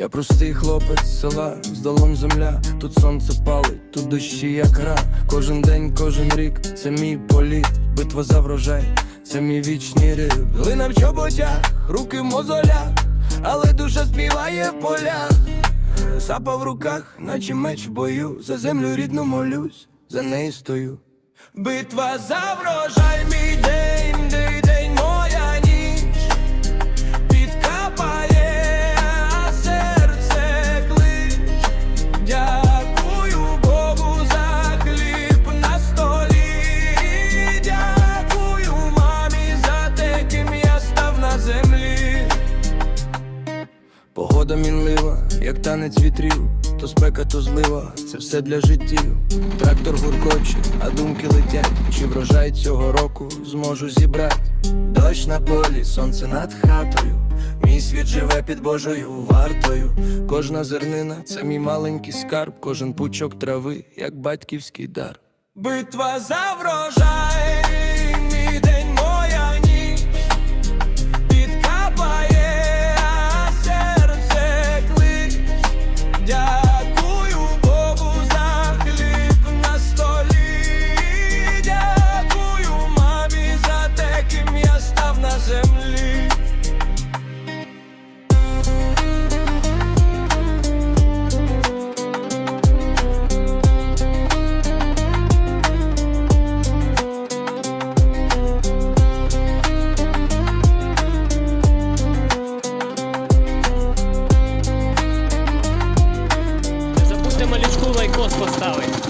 Я простий хлопець села, з долом земля, тут сонце палить, тут дощі як гра. Кожен день, кожен рік, це мій політ, битва за врожай, це мій вічний риб. Глина в чоботях, руки в мозолях, але душа співає в полях. Сапа в руках, наче меч в бою, за землю рідну молюсь, за неї стою. Битва за врожай, мій день, Погода мінлива, як танець вітрів, то спека, то злива, це все для життів. Трактор гуркоче, а думки летять. Чи врожай цього року зможу зібрати? Дощ на полі, сонце над хатою. Мій світ живе під Божою вартою. Кожна зернина це мій маленький скарб, кожен пучок трави, як батьківський дар. Битва за врожай. землі. Не забудьте лайкос поставити.